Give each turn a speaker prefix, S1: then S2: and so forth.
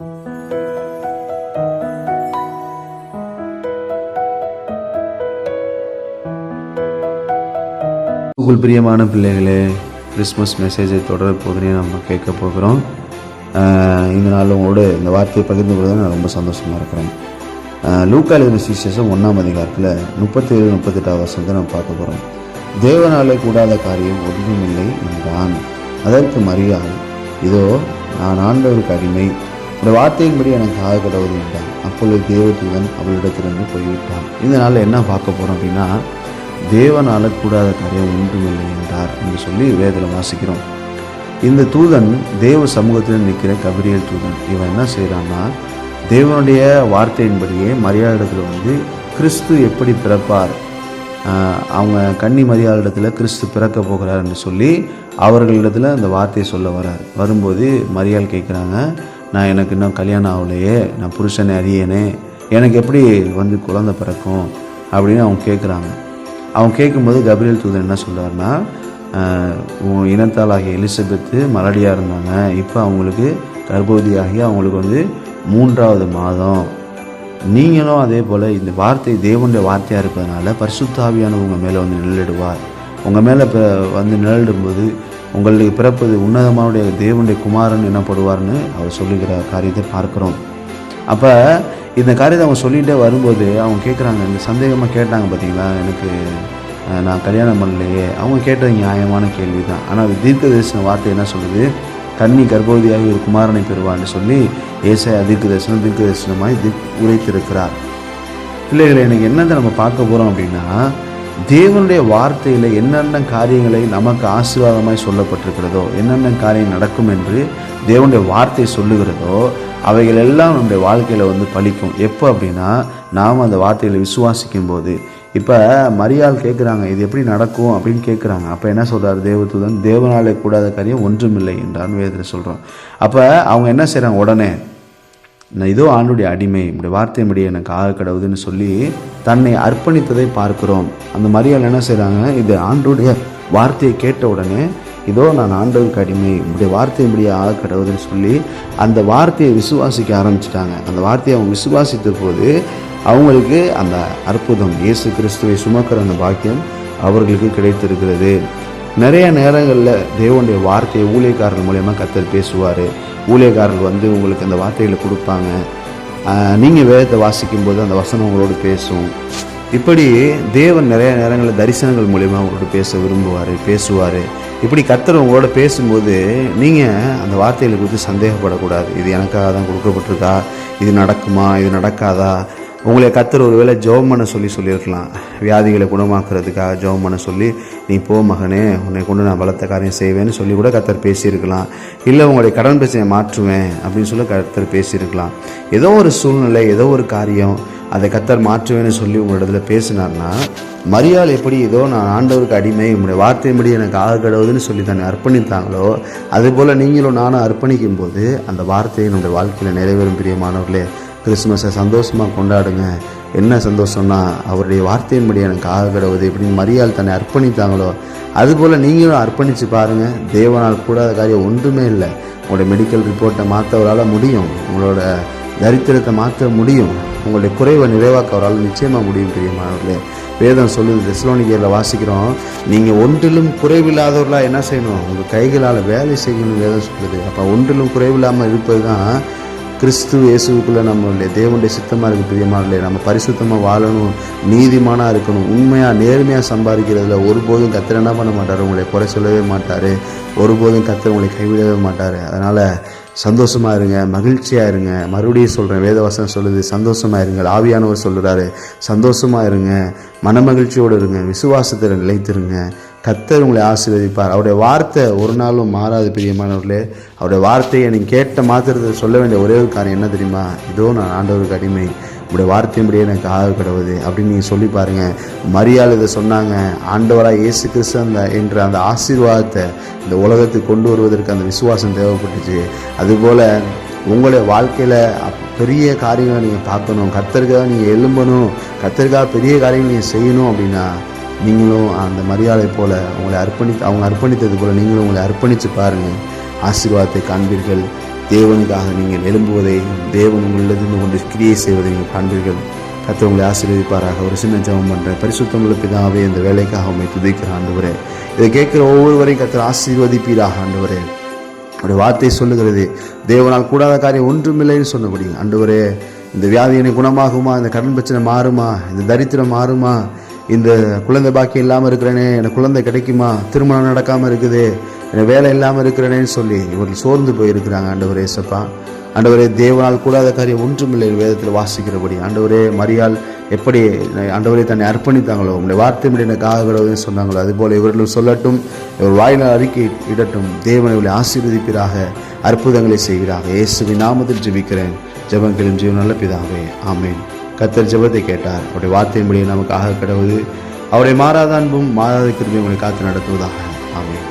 S1: உங்கள் பிரியமான பிள்ளைகளே கிறிஸ்மஸ் மெசேஜை தொடர் போதனையை நம்ம கேட்க போகிறோம். இந்த நாள் உங்களோட இந்த வார்த்தையை பகிர்ந்து கொள்வதில் நான் ரொம்ப சந்தோஷமாக இருக்கிறேன். ஆஹ் லூக்கா ஒன்றாம் அதிகாரத்தில் முப்பத்தி ஏழு முப்பத்தெட்டாவது வருஷத்தை நம்ம பார்க்க போகிறோம் தேவனாலே கூடாத காரியம் ஒன்றுமில்லை என்றான் அதற்கு மரியாள் இதோ நான் ஆண்டவருக்கு அடிமை இந்த வார்த்தையின்படி எனக்கு ஆக கடவுள் என்றான் அப்பொழுது தேவதூதன் அவளிடத்திலிருந்து போய்விட்டான். இந்த நாளில் என்ன பார்க்க போகிறோம் அப்படின்னா தேவனால் கூடாத காரியம் ஒன்றுமில்லை என்றார் என்று சொல்லி வேதில் வாசிக்கிறோம். இந்த தூதன் தேவ சமூகத்தில் நிற்கிற கபிரியல் தூதன். இவன் என்ன செய்கிறான்னா தேவனுடைய வார்த்தையின்படியே மரியாதையில் வந்து கிறிஸ்து எப்படி பிறப்பார் அவங்க கன்னி மரியாதையில் கிறிஸ்து பிறக்க போகிறார் என்று சொல்லி அவர்களிடத்தில் அந்த வார்த்தையை சொல்ல வரார். வரும்போது மரியாள் கேட்குறாங்க நான் எனக்கு இன்னும் கல்யாணம் ஆகலையே நான் புருஷனை அறியனே எனக்கு எப்படி வந்து குழந்தை பிறக்கும் அப்படின்னு அவங்க கேட்குறாங்க அவன் கேட்கும்போது கபிரியல் தூதன் என்ன சொல்கிறாருன்னா உன் இனத்தாளாகிய எலிசபெத்து மலடியாக இருந்தாங்க. இப்போ அவங்களுக்கு கர்ப்பவதியாகி அவங்களுக்கு வந்து மூன்றாவது மாதம். நீங்களும் அதே போல் இந்த வார்த்தை தேவனுடைய வார்த்தையாக இருப்பதனால பரிசுத்தாவியானவர் உங்கள் மேலே வந்து நிழலிடுவார். உங்கள் மேலே இப்போ வந்து நிழலிடும்போது உங்களுக்கு பிறப்பது உன்னதமானுடைய தேவனுடைய குமாரன் எனப்படுவார்னு அவர் சொல்லுகிற காரியத்தை பார்க்குறோம். அப்போ இந்த காரியத்தை அவங்க சொல்லிகிட்டே வரும்போது அவங்க கேட்குறாங்க இந்த சந்தேகமாக கேட்டாங்க பார்த்தீங்களா எனக்கு நான் கல்யாணம் பண்ணலையே. அவங்க கேட்டது நியாயமான கேள்வி தான் ஆனால் அது தீர்க்க தரிசன வார்த்தை என்ன சொல்லுது? கன்னி கர்ப்பவதியாக ஒரு குமாரனை பெறுவான்னு சொல்லி ஏசாய தீர்க்க தரிசனம் தீர்க்க தரிசனமாய் உரைத்திருக்கிறார். பிள்ளைகளை எனக்கு என்னத்தை நம்ம பார்க்க போகிறோம் அப்படின்னா தேவனுடைய வார்த்தையில் என்னென்ன காரியங்களை நமக்கு ஆசீர்வாதமாய் சொல்லப்பட்டிருக்கிறதோ என்னென்ன காரியம் நடக்கும் என்று தேவனுடைய வார்த்தை சொல்லுகிறதோ அவைகள் எல்லாம் நம்முடைய வாழ்க்கையில் வந்து பலிக்கும் எப்போ அப்படின்னா நாம் அந்த வார்த்தைகளை விசுவாசிக்கும் போது இப்போ மரியாள் கேட்குறாங்க இது எப்படி நடக்கும் அப்படின்னு கேட்குறாங்க அப்போ என்ன சொல்கிறார் தேவத்துடன் தேவனாலே கூடாத காரியம் ஒன்றுமில்லை என்றான் வேதத்தில் சொல்கிறோம் அப்போ அவங்க என்ன செய்கிறாங்க உடனே நான் இதோ ஆண்டுடைய அடிமை இப்படி வார்த்தை முடிய எனக்கு ஆக கடவுதுன்னு சொல்லி தன்னை அர்ப்பணித்ததை பார்க்கிறோம். அந்த மரியாதை என்ன செய்கிறாங்க இது ஆண்டுடைய வார்த்தையை கேட்ட உடனே இதோ நான் ஆண்டவருக்கு அடிமை இப்படி வார்த்தை வார்த்தையின்படி ஆக கடவுதுன்னு சொல்லி அந்த வார்த்தையை விசுவாசிக்க ஆரம்பிச்சிட்டாங்க. அந்த வார்த்தையை அவங்க விசுவாசித்த போது அவங்களுக்கு அந்த அற்புதம் இயேசு கிறிஸ்துவை சுமக்கிற அந்த பாக்கியம் அவர்களுக்கு கிடைத்திருக்கிறது. நிறைய நேரங்களில் தேவனுடைய வார்த்தையை ஊழியக்காரர்கள் மூலயமா கத்தர் பேசுவார். ஊழியக்காரர்கள் வந்து உங்களுக்கு அந்த வார்த்தைகளை கொடுப்பாங்க. நீங்கள் வேதத்தை வாசிக்கும் போது அந்த வசனம் உங்களோடு பேசும். இப்படி தேவன் நிறைய நேரங்களில் தரிசனங்கள் மூலயமா உங்களோட பேச விரும்புவார் பேசுவார். இப்படி கத்தர் உங்களோட பேசும்போது நீங்கள் அந்த வார்த்தைகளை குறித்து சந்தேகப்படக்கூடாது. இது எனக்காக தான் கொடுக்கப்பட்டிருக்கா? இது நடக்குமா? இது நடக்காதா? உங்களை கத்தர் ஒருவேளை ஜெபம் பண்ண சொல்லி சொல்லியிருக்கலாம். வியாதிகளை குணமாக்குறதுக்காக ஜெபம் பண்ண சொல்லி நீ போ மகனே உன்னை கொண்டு நான் பலத்த காரியம் செய்வேன்னு சொல்லி கூட கத்தர் பேசியிருக்கலாம். இல்லை உங்களுடைய கடன் பிரச்சனையை மாற்றுவேன் அப்படின்னு சொல்லி கத்தர் பேசியிருக்கலாம். ஏதோ ஒரு சூழ்நிலை ஏதோ ஒரு காரியம் அதை கத்தர் மாற்றுவேன்னு சொல்லி உங்களிடத்துல பேசினார்னா மரியாள் எப்படி ஏதோ நான் ஆண்டவருக்கு அடிமை உங்களுடைய வார்த்தையின்படி எனக்கு ஆக கிடவுதுன்னு சொல்லி தன்னை அர்ப்பணித்தாங்களோ அதுபோல் நீங்களும் நானும் அர்ப்பணிக்கும் போது அந்த வார்த்தையை நம்முடைய வாழ்க்கையில் நிறைவேறும் பிரியமானவர்களே. கிறிஸ்மஸை சந்தோஷமாக கொண்டாடுங்க. என்ன சந்தோஷம்னா அவருடைய வார்த்தையின்படி எனக்கு ஆக கிடவுது இப்படின்னு மரியாள் தன்னை அர்ப்பணித்தாங்களோ அதுபோல் நீங்களும் அர்ப்பணித்து பாருங்கள் தேவனால் கூடாத காரியம் ஒன்றுமே இல்லை. உங்களுடைய மெடிக்கல் ரிப்போர்ட்டை மாற்றவரால் முடியும். உங்களோட தரித்திரத்தை மாற்ற முடியும். உங்களுடைய குறைவை நிறைவாக்க அவரால் நிச்சயமாக முடியும் பிரியமானவர்களே வேதம் சொல்லுது தெஸ்லோனிக்கையில் வாசிக்கிறோம் நீங்கள் ஒன்றிலும் குறைவில்லாதவர்களாக என்ன செய்யணும்? உங்கள் கைகளால் வேலை செய்யணும் வேதம் சொல்லுது. அப்போ ஒன்றிலும் குறைவில்லாமல் இருப்பது தான் கிறிஸ்து இயேசுக்குள்ளே நம்மளுடைய தேவனுடைய சித்தமாக இருக்க பிரியமானே நம்ம பரிசுத்தமாக வாழணும் நீதிமானாக இருக்கணும் உண்மையாக நேர்மையாக சம்பாதிக்கிறதுல ஒருபோதும் கத்திர என்ன பண்ண மாட்டார்? உங்களை குறை சொல்லவே மாட்டார். ஒருபோதும் கத்திர உங்களை கைவிடவே மாட்டார். அதனால் சந்தோஷமாக இருங்க மகிழ்ச்சியாக இருங்க. மறுபடியும் சொல்கிறேன் வேதவாசனம் சொல்லுது சந்தோஷமாக இருங்க ஆவியானவர் சொல்கிறாரு சந்தோஷமாக இருங்க. மனமகிழ்ச்சியோடு இருங்க விசுவாசத்தில் நிலைத்திருங்க. கத்தர் உங்களை ஆசீர்வதிப்பார். அவருடைய வார்த்தை ஒரு நாளும் மாறாது பிரியமானவர்களே அவருடைய வார்த்தையை நீங்கள் கேட்ட மாத்திரத்தை சொல்ல வேண்டிய ஒரே ஒரு காரியம் என்ன தெரியுமா? இதோ நான் ஆண்டவருக்கு அடிமை. உங்களுடைய வார்த்தையின்படியே எனக்கு ஆக கிடவுது அப்படின்னு நீங்கள் சொல்லி பாருங்கள் மரியாதை இதை சொன்னாங்க. ஆண்டவராக இயேசு கிறிஸ்து அந்த என்ற அந்த ஆசீர்வாதத்தை இந்த உலகத்துக்கு கொண்டு வருவதற்கு அந்த விசுவாசம் தேவைப்பட்டுச்சு. அதுபோல் உங்களுடைய வாழ்க்கையில் பெரிய காரியங்களை நீங்கள் பார்க்கணும். கத்தருக்காக நீங்கள் எழும்பணும். கத்தருக்காக பெரிய காரியங்கள் நீங்கள் செய்யணும் அப்படின்னா நீங்களும் அந்த மரியாதை போல் உங்களை அர்ப்பணி அவங்க அர்ப்பணித்தது போல் நீங்களும் உங்களை அர்ப்பணித்து பாருங்கள் ஆசீர்வாதத்தை காண்பீர்கள். தேவனுக்காக நீங்கள் எழும்புவதை தேவன் உங்களிடத்திலிருந்து கொண்டு கிரியை செய்வதை நீங்கள் காண்பீர்கள். கர்த்தர் உங்களை ஆசீர்வதிப்பாராக. ஒரு சின்ன ஜெபம் பண்ணுறேன் பரிசுத்தமுள்ள பிதாவே இந்த வேலைக்காக உண்மை துதிக்கிற ஆண்டு இதை கேட்குற ஒவ்வொருவரையும் கர்த்தர் ஆசீர்வதிப்பீராக ஆண்டவரே. அவருடைய வார்த்தை சொல்லுகிறது தேவனால் கூடாத காரியம் ஒன்றுமில்லைன்னு சொன்னபடி. ஆண்டவரே இந்த வியாதி எனக்கு குணமாகுமா? இந்த கடன் பிரச்சனை மாறுமா? இந்த தரித்திரம் மாறுமா? இந்த குழந்தை பாக்கி இல்லாமல் இருக்கிறேனே எனக்கு குழந்தை கிடைக்குமா? திருமணம் நடக்காமல் இருக்குது எனக்கு வேலை இல்லாமல் இருக்கிறேனேன்னு சொல்லி இவர்கள் சோர்ந்து போயிருக்கிறாங்க ஆண்டவரே சப்பா ஆண்டவரே தேவனால் கூடாத காரியம் ஒன்றுமில்லை வேதத்தில் வாசிக்கிறபடி. ஆண்டவரே மரியாள் எப்படி ஆண்டவரே தன்னை அர்ப்பணித்தாங்களோ உங்களுடைய வார்த்தை முடி எனக்கு ஆகக்கூடாதுன்னு சொன்னாங்களோ அதுபோல் இவர்களும் சொல்லட்டும் இவர் வாயில அறிக்கை இடட்டும் தேவனை இவளை ஆசீர்வதிப்பீராக அற்புதங்களை செய்கிறாக இயேசுவின் நாமத்தில் ஜெபிக்கிறேன். ஜெபங்களும் ஜீவன் நல்ல பிதாவே. ஆமேன். கத்தர் ஜெபத்தை கேட்டார். அவருடைய வார்த்தையின்படி நமக்கு நமக்காக கிடவுது அவருடைய மாறாத அன்பும் மாறாத கிருபையும் உங்களை காத்து நடத்துவதாக. ஆமாம்